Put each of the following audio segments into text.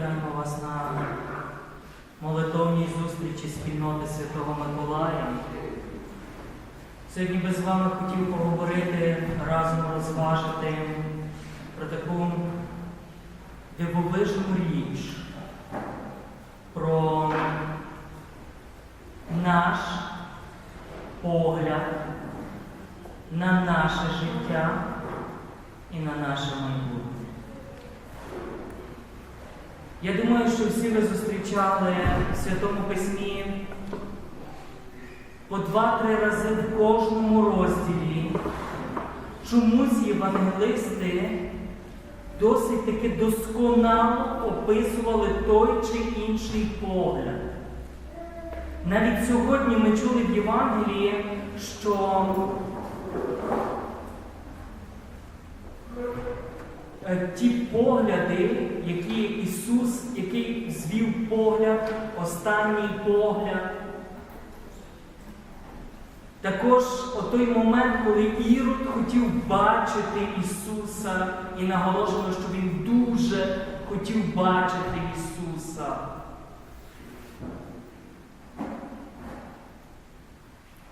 вітаємо вас на молитовній зустрічі спільноти Святого Миколая. Сьогодні би з вами хотів поговорити, разом розважити про таку дивовижну річ, про наш погляд на наше життя і на наше майбутнє. Я думаю, що всі ви зустрічали в Святому Письмі по два-три рази в кожному розділі. Чомусь євангелисти досить таки досконало описували той чи інший погляд. Навіть сьогодні ми чули в Євангелії, що ті погляди, які Ісус, який звів погляд, останній погляд. Також о той момент, коли Ірод хотів бачити Ісуса, і наголошено, що він дуже хотів бачити Ісуса.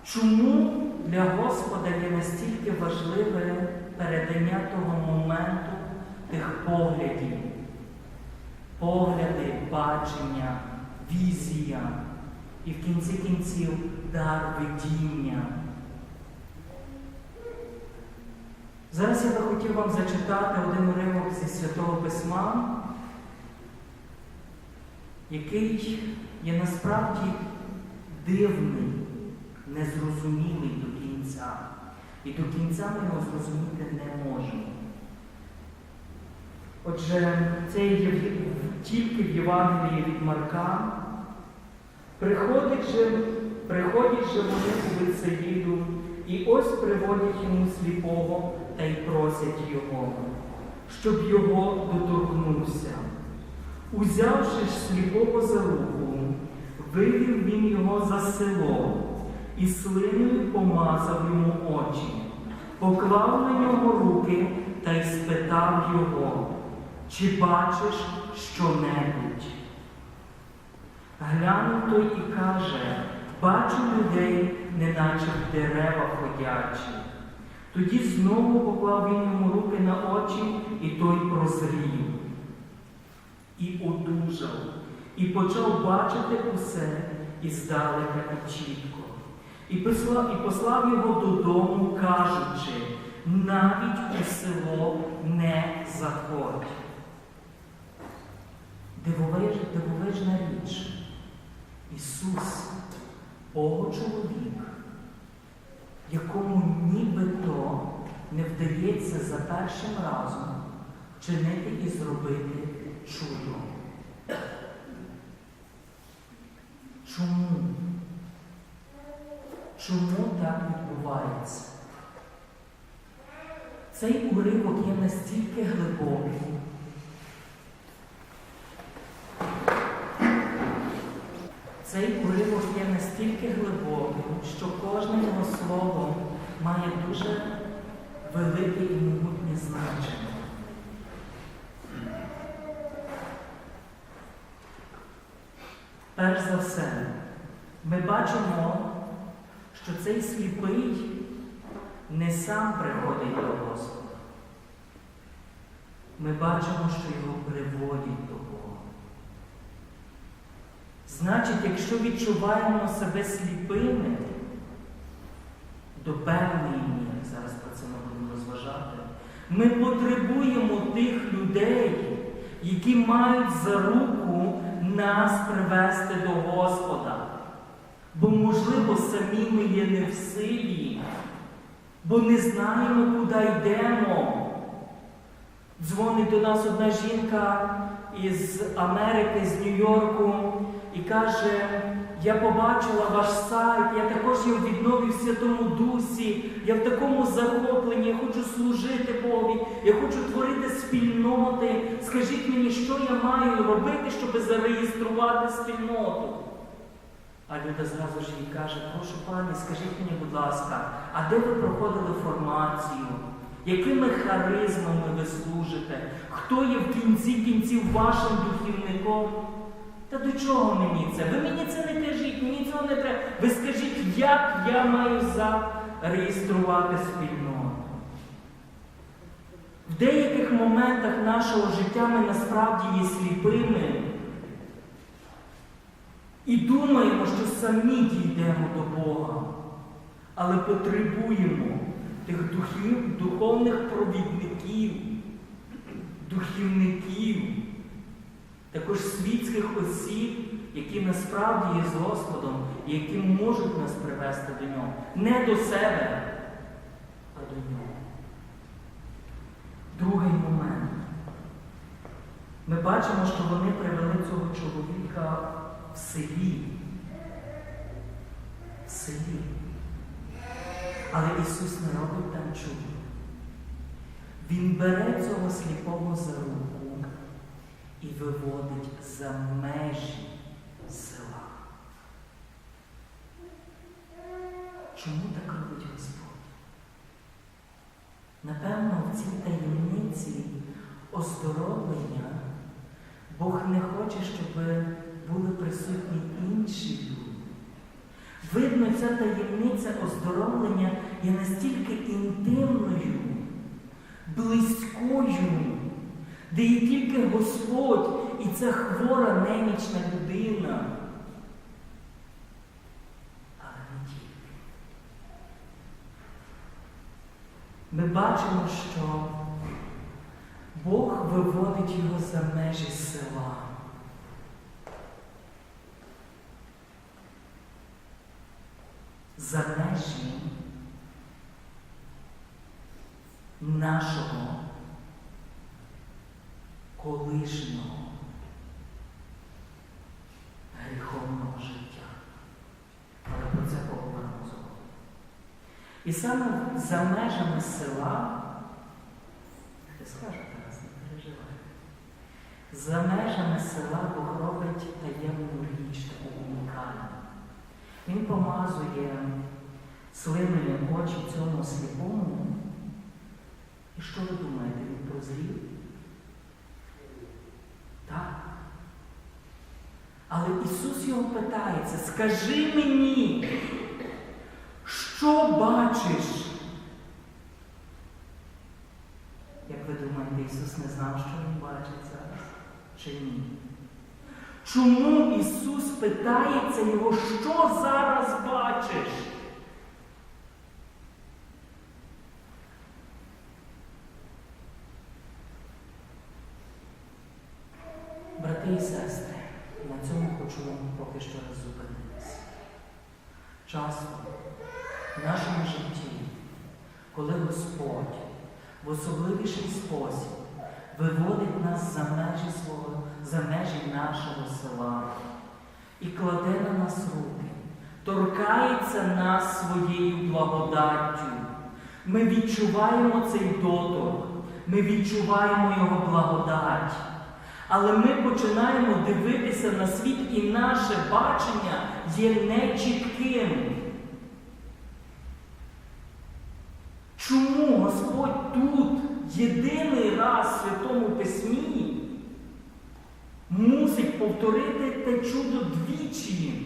Чому для Господа є настільки важливе передання того моменту тих поглядів? Погляди, бачення, візія і в кінці кінців дар видіння. Зараз я би хотів вам зачитати один уривок зі Святого Письма, який є насправді дивний, незрозумілий до кінця. І до кінця ми його зрозуміти не можемо. Отже, це є тільки в Євангелії від Марка. Приходить же, приходять же вони у Вицеїду, і ось приводять йому сліпого та й просять його, щоб його доторкнувся. Узявши ж сліпого за руку, вивів він його за село і слиною помазав йому очі, поклав на нього руки та й спитав його, чи бачиш що-небудь? Глянув той і каже, бачу людей, неначе в дерева ходячі. Тоді знову поклав він йому руки на очі, і той прозрів. І одужав, і почав бачити усе і здалека і чітко. І послав, і послав його додому, кажучи, навіть у село не заходь. Дивовиж, дивовижна річ. Ісус, Богочоловік, якому нібито не вдається за першим разом вчинити і зробити чудо. Чому? Чому так відбувається? Цей уривок є настільки глибокий. Цей уривок є настільки глибоким, що кожне його слово має дуже велике і могутнє значення. Перш за все, ми бачимо, що цей сліпий не сам приходить до Господа. Ми бачимо, що його приводять до Бога. Значить, якщо відчуваємо себе сліпими до певної міри, зараз про це ми будемо розважати, ми потребуємо тих людей, які мають за руку нас привести до Господа. Бо, можливо, самі ми є не в силі, бо не знаємо, куди йдемо. Дзвонить до нас одна жінка із Америки, з Нью-Йорку, і каже, я побачила ваш сайт, я також є у віднові в Святому Дусі, я в такому захопленні, я хочу служити Богові, я хочу творити спільноти. Скажіть мені, що я маю робити, щоб зареєструвати спільноту? А Люда зразу ж їй каже, прошу пані, скажіть мені, будь ласка, а де ви проходили формацію? якими харизмами ви служите, хто є в кінці кінців вашим духівником. До чого мені це? Ви мені це не кажіть, мені цього не треба. Ви скажіть, як я маю зареєструвати спільноту. В деяких моментах нашого життя ми насправді є сліпими і думаємо, що самі дійдемо до Бога, але потребуємо тих духів, духовних провідників, духівників, також світських осіб, які насправді є з Господом і які можуть нас привести до нього. Не до себе, а до нього. Другий момент. Ми бачимо, що вони привели цього чоловіка в селі. В селі. Але Ісус не робить там чудо. Він бере цього сліпого за руку і виводить за межі села. Чому так робить Господь? Напевно, в цій таємниці оздоровлення Бог не хоче, щоб були присутні інші люди. Видно, ця таємниця оздоровлення є настільки інтимною, близькою, де є тільки Господь і ця хвора немічна людина. Але не тільки. Ми бачимо, що Бог виводить його за межі села. За межі нашого колишнього гріховного життя. Але про це поговоримо згодом. І саме за межами села, ти скажу зараз, не переживай. За межами села Бог робить таємну річ таку унікальну. Він помазує слиною очі цьому сліпому. І що ви думаєте, він прозрів? Так. Але Ісус його питається, скажи мені, що бачиш? Як ви думаєте, Ісус не знав, що Він бачить зараз? Чи ні? Чому Ісус питається його, що зараз бачиш? Брати і сестри, на цьому хочу поки що раз зупинитися. Часто в нашому житті, коли Господь в особливіший спосіб виводить нас за межі свого, за межі нашого села і кладе на нас руки, торкається нас своєю благодаттю. Ми відчуваємо цей доторк, ми відчуваємо його благодать. Але ми починаємо дивитися на світ, і наше бачення є нечітким. Чому Господь тут єдиний раз в Святому Письмі мусить повторити те чудо двічі?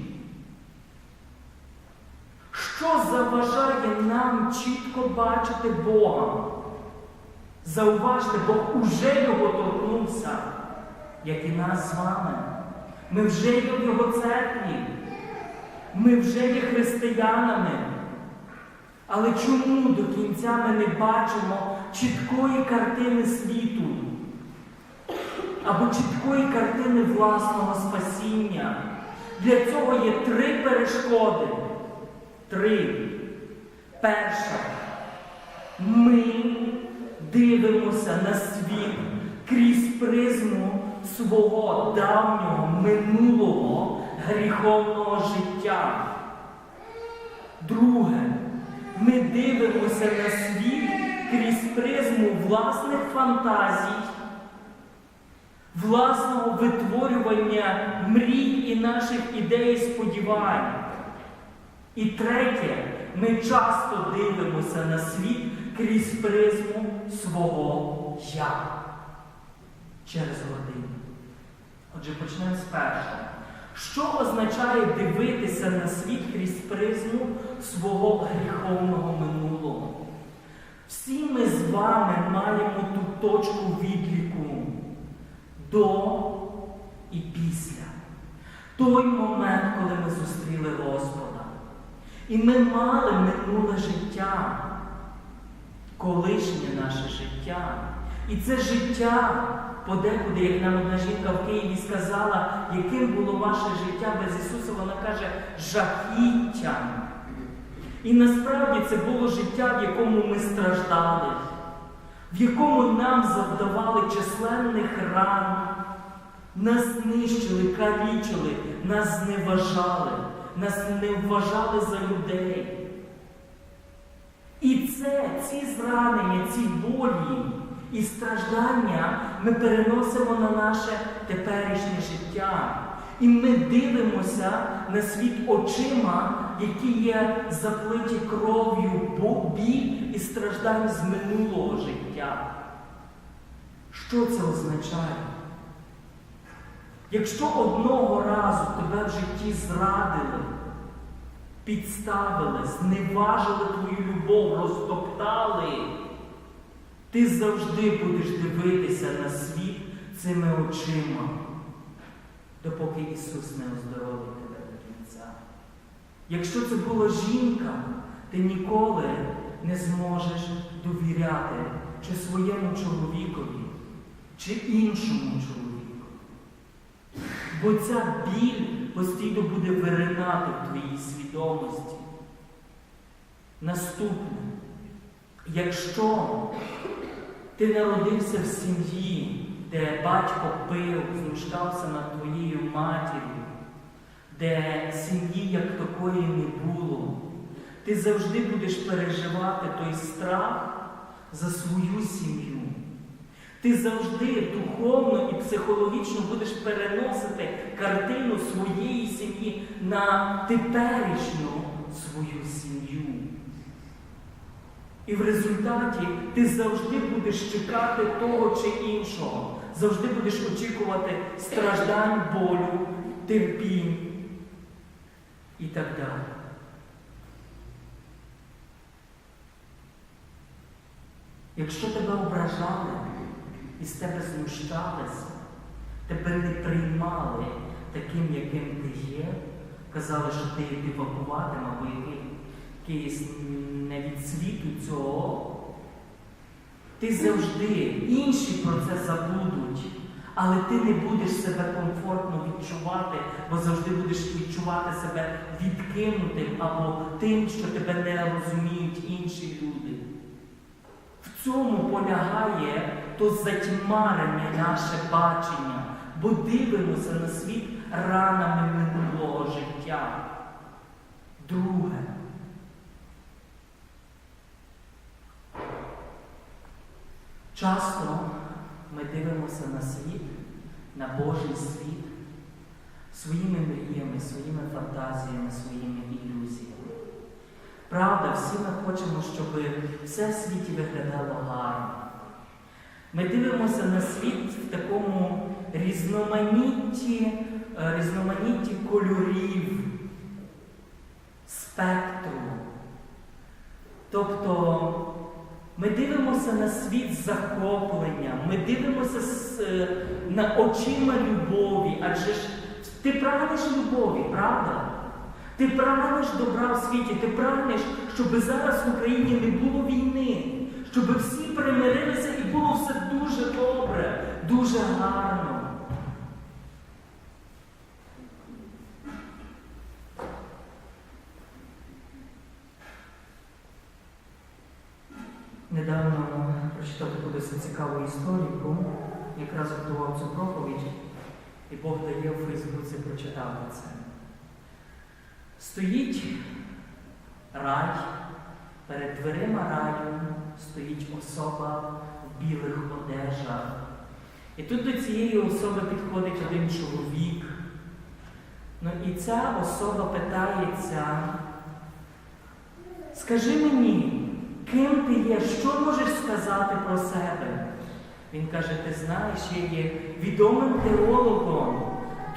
Що заважає нам чітко бачити Бога? Зауважте, Бог уже його торкнувся як і нас з вами. Ми вже є в Його церкві. Ми вже є християнами. Але чому до кінця ми не бачимо чіткої картини світу? Або чіткої картини власного спасіння? Для цього є три перешкоди. Три. Перша. Ми дивимося на світ крізь призму свого давнього минулого гріховного життя. Друге, ми дивимося на світ крізь призму власних фантазій, власного витворювання мрій і наших ідей і сподівань. І третє, ми часто дивимося на світ крізь призму свого я через годину. Отже, почнемо з першого. Що означає дивитися на світ крізь призму свого гріховного минулого? Всі ми з вами маємо ту точку відліку до і після. Той момент, коли ми зустріли Господа. І ми мали минуле життя, колишнє наше життя. І це життя, подекуди, як нам одна жінка в Києві сказала, яким було ваше життя без Ісуса, вона каже, жахіттям. І насправді це було життя, в якому ми страждали, в якому нам завдавали численних ран, нас знищили, калічили, нас зневажали, нас не вважали за людей. І це, ці зранення, ці болі і страждання ми переносимо на наше теперішнє життя. І ми дивимося на світ очима, які є заплиті кров'ю, біль і страждань з минулого життя. Що це означає? Якщо одного разу тебе в житті зрадили, підставили, зневажили твою любов, розтоптали, ти завжди будеш дивитися на світ цими очима, допоки Ісус не оздоровить тебе до кінця. Якщо це була жінка, ти ніколи не зможеш довіряти чи своєму чоловікові, чи іншому чоловіку. Бо ця біль постійно буде виринати в твоїй свідомості. Наступне, якщо ти народився в сім'ї, де батько пив, знущався над твоєю матір'ю, де сім'ї як такої не було, ти завжди будеш переживати той страх за свою сім'ю. Ти завжди духовно і психологічно будеш переносити картину своєї сім'ї на теперішню свою сім'ю. І в результаті ти завжди будеш чекати того чи іншого, завжди будеш очікувати страждань, болю, терпінь і так далі. Якщо тебе ображали і з тебе знущалися, тебе не приймали таким, яким ти є, казали, що ти є дивакуватим або який- якийсь не від світу цього, ти завжди інші про це забудуть, але ти не будеш себе комфортно відчувати, бо завжди будеш відчувати себе відкинутим або тим, що тебе не розуміють інші люди. В цьому полягає то затьмарене наше бачення, бо дивимося на світ ранами минулого життя. Друге. Часто ми дивимося на світ, на Божий світ своїми мріями, своїми фантазіями, своїми ілюзіями. Правда, всі ми хочемо, щоб все в світі виглядало гарно. Ми дивимося на світ в такому різноманітті, е, різноманітті кольорів, спектру. Тобто ми дивимося на світ захоплення, ми дивимося е, на очима любові, адже ж ти прагнеш любові, правда? Ти прагнеш добра в світі, ти прагнеш, щоб зараз в Україні не було війни, щоб всі примирилися і було все дуже добре, дуже гарно. Недавно прочитав таку досить цікаву історію, якраз готував цю проповідь, і Бог дає в Фейсбуці прочитати це. Стоїть рай, перед дверима раю стоїть особа в білих одежах. І тут до цієї особи підходить один чоловік. Ну і ця особа питається, скажи мені, Ким ти є? Що можеш сказати про себе? Він каже: ти знаєш, я є відомим теологом,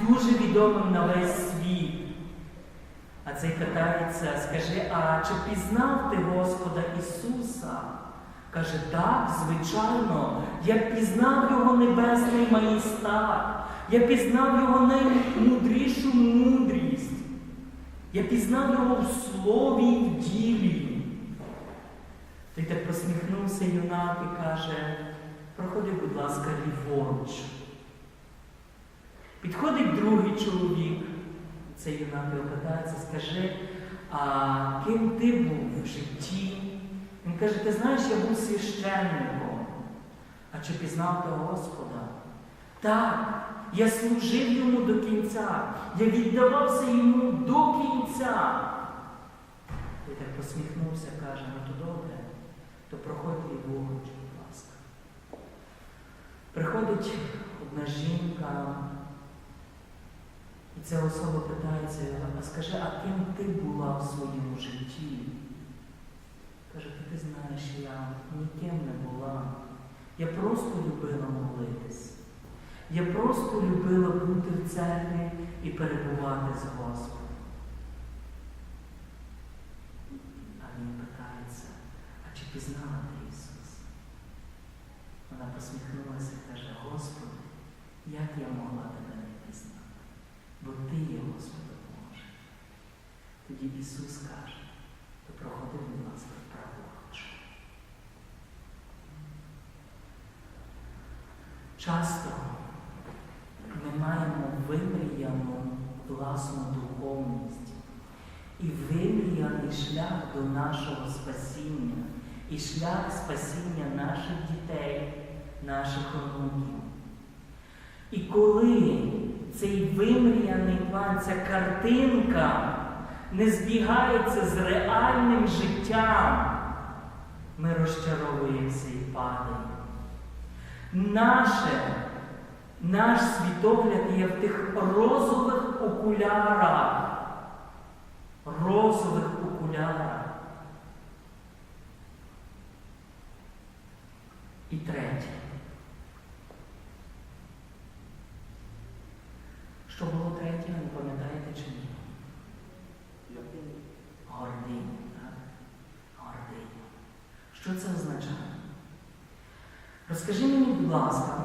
дуже відомим на весь світ. А цей питається, скажи, а чи пізнав ти Господа Ісуса? Каже, так, звичайно, я пізнав Його небесний маєстат, я пізнав Його наймудрішу мудрість, я пізнав Його в слові і в ділі. Так посміхнувся юнак і каже, проходи, будь ласка, ліворуч. Підходить другий чоловік, цей юнак його питається, скажи, а ким ти був в житті? Він каже, ти знаєш, я був священником. А чи пізнав ти Господа? Так, я служив йому до кінця, я віддавався йому до кінця. І посміхнувся, каже, ну то добре, то проходь ліворуч, будь ласка. Приходить одна жінка, і ця особа питається, а скажи, а ким ти була в своєму житті? Каже, ти знаєш, я ніким не була. Я просто любила молитись. Я просто любила бути в церкві і перебувати з Господом. А він питається, а чи пізнала ти Ісус? Вона посміхнулася і каже, Господи, як я могла тебе не пізнати? Бо Ти є Господом Боже. Тоді Ісус каже, то проходи, будь ласка, праворуч. Часто ми маємо вимріяну власну духовність і вимріяний шлях до нашого спасіння, і шлях спасіння наших дітей, наших онуків. І коли цей вимріяний план, ця картинка не збігається з реальним життям, ми розчаровуємося і падаємо. Наше, наш світогляд є в тих розових окулярах. Розових окулярах. І третє. Що було третє, ви пам'ятаєте чи ні? Гординя, так? Гординя. Що це означає? Розкажи мені, будь ласка,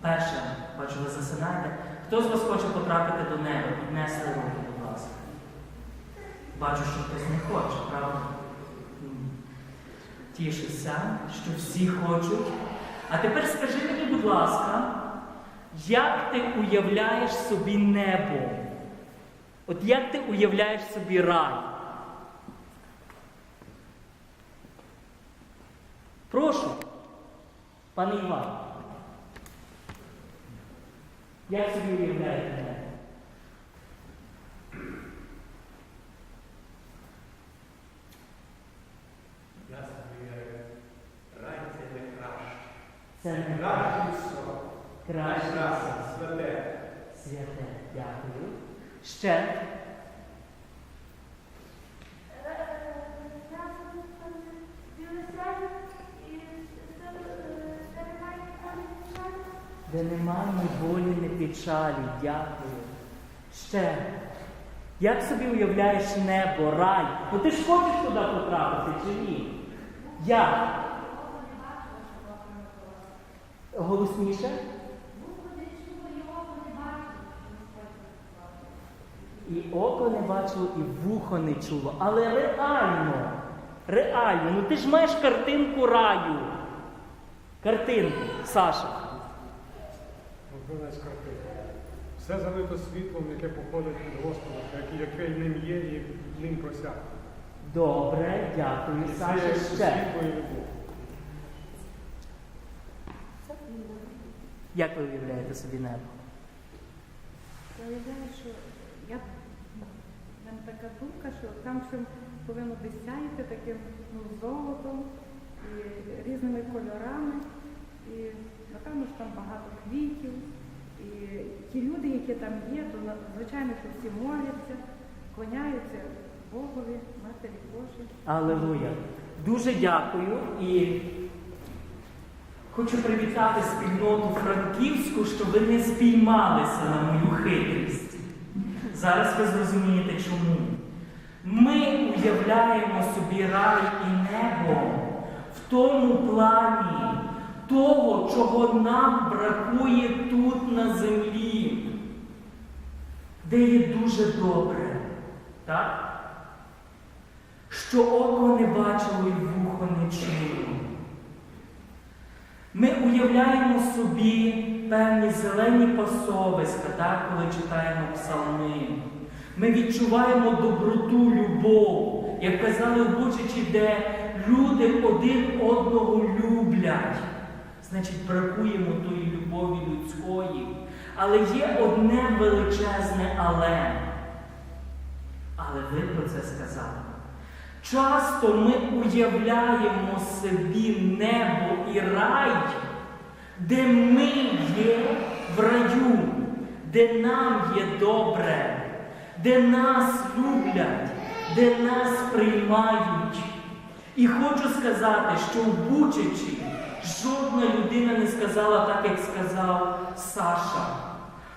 перше, бачу, ви засинаєте, хто з вас хоче потрапити до неба? Піднесли руки, будь ласка. Бачу, що хтось не хоче, правда? Тішуся, що всі хочуть. А тепер скажи мені, будь ласка, як ти уявляєш собі небо? От як ти уявляєш собі рай? Прошу, пане Іван. Як собі уявляєте небо? Я собі рай це не краще. Це не Краще все. краще святе. святе. Дякую. Ще. Де немає ні болі, ні печалі. Дякую. Ще. Як собі уявляєш небо, рай? Ну ти ж хочеш туди потрапити чи ні? Як? Голосніше? І око не бачило, і вухо не чуло. Але реально, реально, ну ти ж маєш картинку раю. Картинку, Саша. Все залито світлом, яке походить від Господа, яке- ним є і ним просяг. Добре, дякую, Саша. Ще. світло і любов. Як ви уявляєте собі небо? Я уявляю, що я мене така думка, що там все повинно десь сяяти таким ну, золотом і різними кольорами. І напевно що там багато квітів. І ті люди, які там є, то звичайно, що всі моляться, клоняються Богові, Матері Божій. Алелуя. Дуже дякую і хочу привітати спільноту Франківську, що ви не спіймалися на мою хитрість. Зараз ви зрозумієте чому. Ми уявляємо собі рай і небо в тому плані того, чого нам бракує тут на землі, де є дуже добре. Так? що око не бачило і вухо не чуло. Ми уявляємо собі певні зелені пасовиська, так, коли читаємо псалми. Ми відчуваємо доброту, любов, як казали в Бучичі, де люди один одного люблять. Значить, бракуємо тої любові людської. Але є одне величезне але. Але ви про це сказали. Часто ми уявляємо собі небо і рай, де ми є в раю, де нам є добре, де нас люблять, де нас приймають. І хочу сказати, що в Бучичі жодна людина не сказала так, як сказав Саша,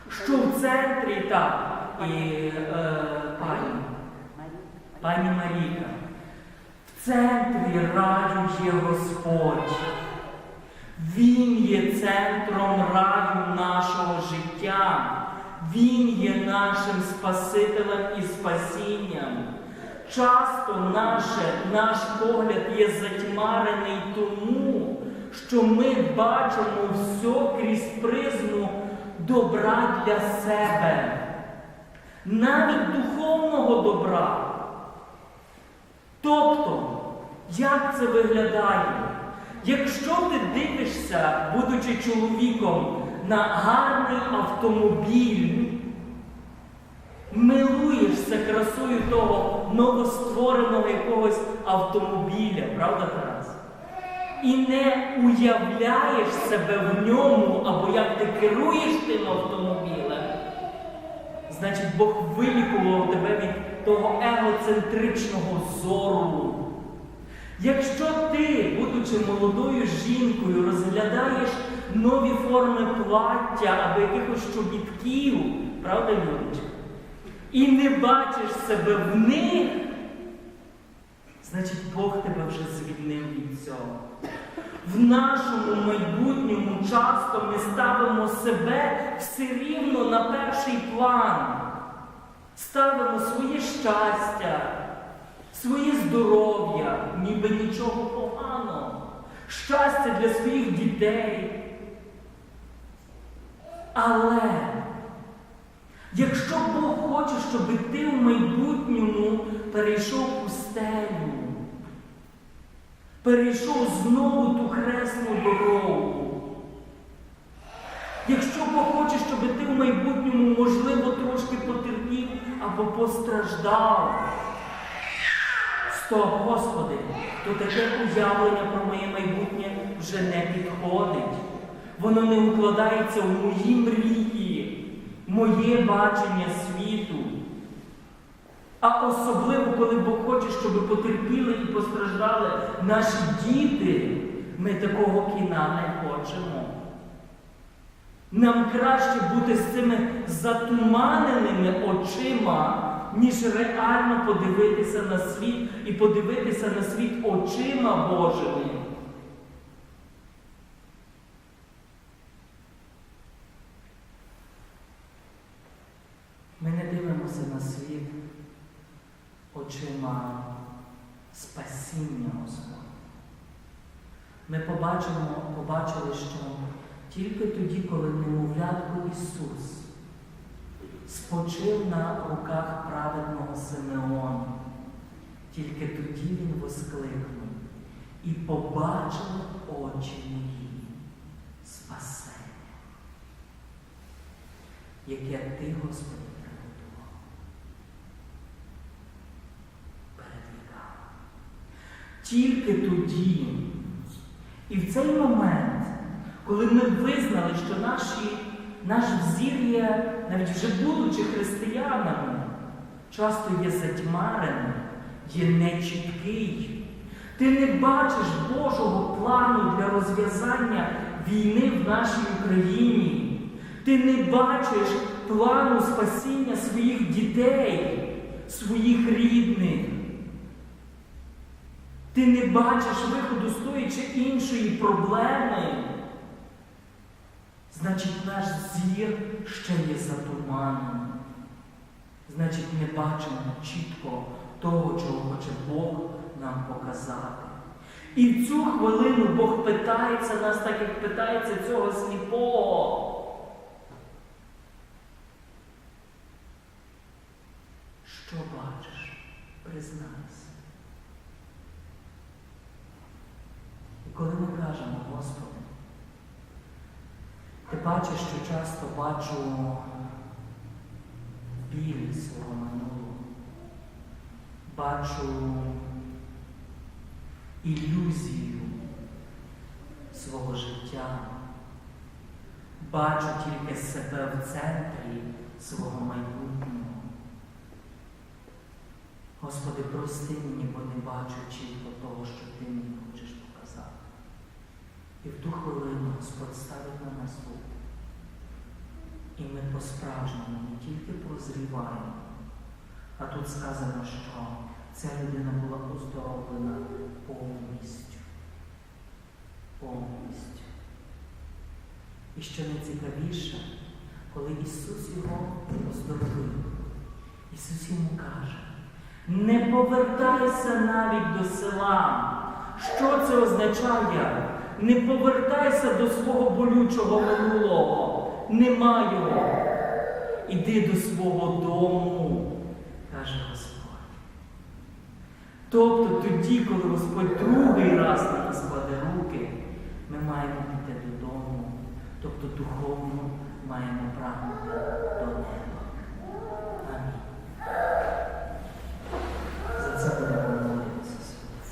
що в центрі так і е, пані, пані Маріка. Центрі раю є Господь. Він є центром раю нашого життя. Він є нашим Спасителем і спасінням. Часто наше, наш погляд є затьмарений тому, що ми бачимо все крізь призму добра для себе, навіть духовного добра. Тобто, як це виглядає? Якщо ти дивишся, будучи чоловіком, на гарний автомобіль, милуєшся красою того новоствореного якогось автомобіля, правда, Тарас? І не уявляєш себе в ньому, або як ти керуєш тим автомобілем, значить Бог вилікував тебе від того егоцентричного зору. Якщо ти, будучи молодою жінкою, розглядаєш нові форми плаття або якихось чобітків, правда, Юрочка? І не бачиш себе в них, значить Бог тебе вже звільнив від цього. В нашому майбутньому часто ми ставимо себе все рівно на перший план. Ставимо своє щастя, своє здоров'я, ніби нічого поганого, щастя для своїх дітей. Але якщо Бог хоче, щоб ти в майбутньому перейшов пустелю, перейшов знову ту хресну дорогу. Якщо Бог хоче, щоб ти в майбутньому, можливо, трошки потерпів або постраждав, Стоп, Господи, то таке уявлення про моє майбутнє вже не підходить. Воно не укладається в мої мрії, моє бачення світу. А особливо, коли Бог хоче, щоб потерпіли і постраждали наші діти, ми такого кіна не хочемо. Нам краще бути з цими затуманеними очима, ніж реально подивитися на світ і подивитися на світ очима Божими. Ми не дивимося на світ очима спасіння Господа. Ми побачимо, побачили, що тільки тоді, коли немовлятко Ісус спочив на руках праведного Симеона, тільки тоді Він воскликнув і побачив очі мої. Спасення, яке Ти, Господи, приготував. Перед. Тільки тоді, і в цей момент, коли ми визнали, що наші, наш взір є, навіть вже будучи християнами, часто є затьмареним, є нечіткий. Ти не бачиш Божого плану для розв'язання війни в нашій Україні. Ти не бачиш плану спасіння своїх дітей, своїх рідних. Ти не бачиш виходу з тої чи іншої проблеми. Значить, наш зір ще є затуманений. Значить, не бачимо чітко того, чого хоче Бог нам показати. І в цю хвилину Бог питається нас, так як питається цього сліпого. Що бачиш? Признайся. І коли ми кажемо, Господи, ти бачиш, що часто бачу біль свого минулого, бачу ілюзію свого життя, бачу тільки себе в центрі свого майбутнього. Господи, прости мені, бо не бачу чітко того, що Ти мені. І в ту хвилину Господь ставить на нас руку. І ми по-справжньому не тільки прозріваємо, а тут сказано, що ця людина була оздоровлена повністю. Повністю. І що найцікавіше, коли Ісус його оздоровив, Ісус йому каже, не повертайся навіть до села. Що це означає? Не повертайся до свого болючого минулого. Нема його. Іди до свого дому, каже Господь. Тобто тоді, коли Господь другий раз на нас кладе руки, ми маємо піти додому, тобто духовно маємо прагнути до Нього.